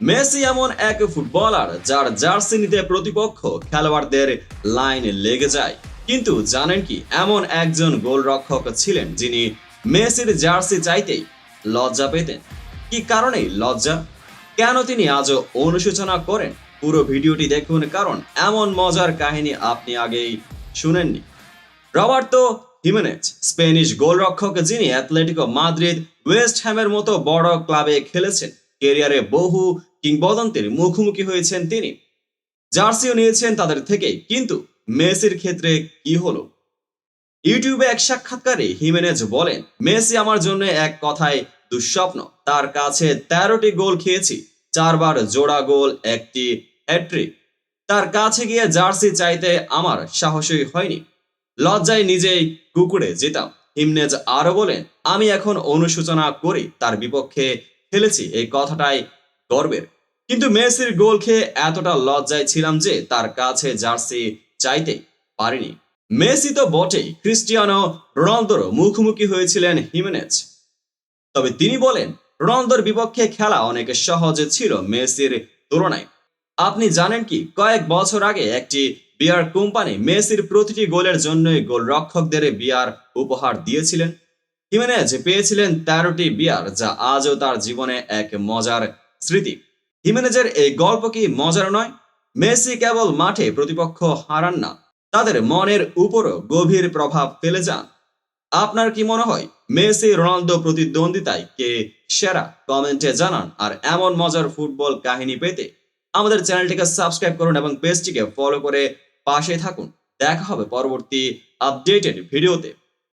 Messi এমন এক footballer যার জার্সি নিতে প্রতিপক্ষ খেলোয়াড়দের লাইন লেগে যায়। কিন্তু জানেন কি, এমন একজন গোলরক্ষক ছিলেন যিনি মেসির জার্সি চাইতেই লজ্জা পেতেন। কি কারণে লজ্জা? কেন তিনি আজও অনুশোচনা করেন? পুরো ভিডিওটি দেখুন, কারণ এমন মজার কাহিনী আপনি আগেই শুনেননি। রবার্তো হিমেনেজ, স্পেনিশ গোলরক্ষক যিনি অ্যাথলেটিকো মাদ্রিদ, ওয়েস্ট হ্যামের মতো বড় ক্লাবে খেলেছেন কেরিয়ারে বহু কিংবদন্তির মুখোমুখি হয়েছেন তিনি। জার্সিও নিয়েছেন তাদের থেকে, কিন্তু মেসির ক্ষেত্রে কি হলো? ইউটিউবে এক সাক্ষাৎকারে হিমেনেজ বলেন, মেসি আমার জন্য এক কথায় দুঃস্বপ্ন। তার কাছে তেরোটি গোল খেয়েছি, চারবার জোড়া গোল, একটি হ্যাট্রিক তার কাছে গিয়ে জার্সি চাইতে আমার সাহসই হয়নি। লজ্জায় নিজেই কুকুরে যেতাম। হিমনেজ আরও বলেন, আমি এখন অনুশোচনা করি, তার বিপক্ষে খেলেছি এই কথাটাই গর্বের। কিন্তু মেসির গোল খেয়ে এতটা লজ্জায় ছিলাম যে তার কাছে জার্সি চাইতে পারিনি। মেসি তো বটেই, ক্রিস্টিয়ানো রোনালদোরও মুখোমুখি হয়েছিলেন হিমেনেজ। তবে তিনি বলেন, রোনালদোর বিপক্ষে খেলা অনেক সহজে ছিল মেসির তুলনায়। আপনি জানেন কি, কয়েক বছর আগে একটি বিয়ার কোম্পানি মেসির প্রতিটি গোলের জন্যই গোলরক্ষকদের বিয়ার উপহার দিয়েছিলেন। হিমেনেজ পেয়েছিলেন তেরোটি বিয়ার, যা আজও তার জীবনে এক মজার স্মৃতি। হিমেনেজের এই গল্প কি মজার নয়? মেসি কেবল মাঠে প্রতিপক্ষ হারান না, তাদের মনের উপরও গভীর প্রভাব ফেলে যান। আপনার কি মনে হয়, মেসি রোনালদো প্রতিদ্বন্দ্বিতায় কে সেরা? কমেন্টে জানান। আর এমন মজার ফুটবল কাহিনী পেতে আমাদের চ্যানেলটিকে সাবস্ক্রাইব করুন এবং পেজটিকে ফলো করে পাশে থাকুন। দেখা হবে পরবর্তী আপডেটেড ভিডিওতে।